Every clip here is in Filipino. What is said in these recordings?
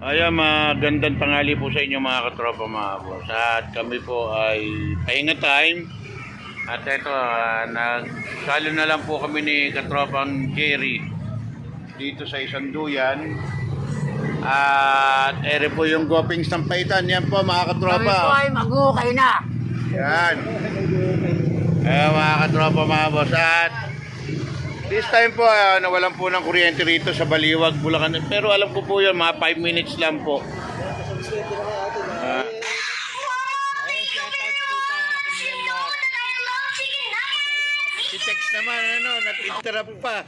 Ayan, magandang tanghali po sa inyo mga katropa mga boss. At kami po ay pahinga time. At ito, uh, nagsalo na lang po kami ni katropang Jerry dito sa isang duyan. At ere po yung gopings ng paitan. Yan po mga Kami po katropa. ay mag-ukay na. Yan. Ayan mga katropa mga boss. At this time po, uh, nawalan po ng kuryente rito sa Baliwag, Bulacan. Pero alam ko po yun, mga 5 minutes lang po. Ah. Si Tex naman, ano, nag-interrupt pa.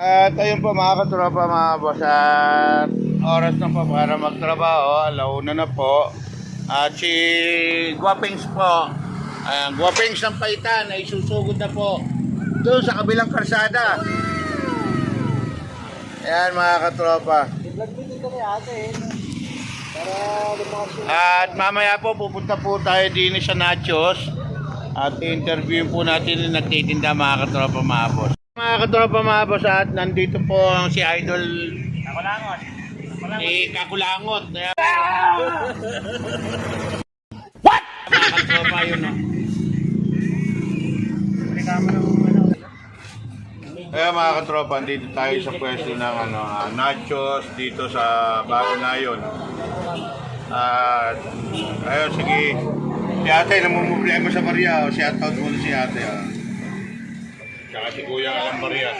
At ayun po mga katropa mga boss at oras na po para magtrabaho, alauna na po. At si Guapings po, uh, Guapings ng Paitan ay susugod na po doon sa kabilang karsada. Ayan mga katropa. At mamaya po pupunta po tayo din sa Nachos at interview po natin yung nagtitinda mga katropa mga boss. Mga katropa mga boss at nandito po ang si Idol Nakulangot. si Kakulangot. What? Mga katropa yun no. Kaya mga katropa, dito tayo sa pwesto ng ano, ah, nachos dito sa Bagunayon. At ayun, sige. Si ate, namumblema sa Maria. O, shout out muna si ate. Oh. Tsaka si Kuya Alam Maria.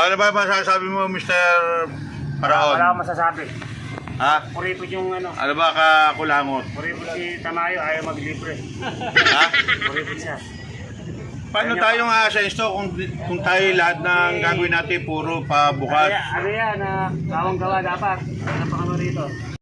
Ano ba masasabi mo, Mr. Paraon? Wala akong masasabi. Ha? Puripot yung ano. Ano ba kakulangot? Puripot si Tamayo ayaw maglibre. Ha? Puripot siya. Paano tayo nga sa isto kung, kung tayo lahat ng gagawin natin puro pa Ano bukas? yan, ano yan, na gawang gawa dapat. Ano pa kami rito?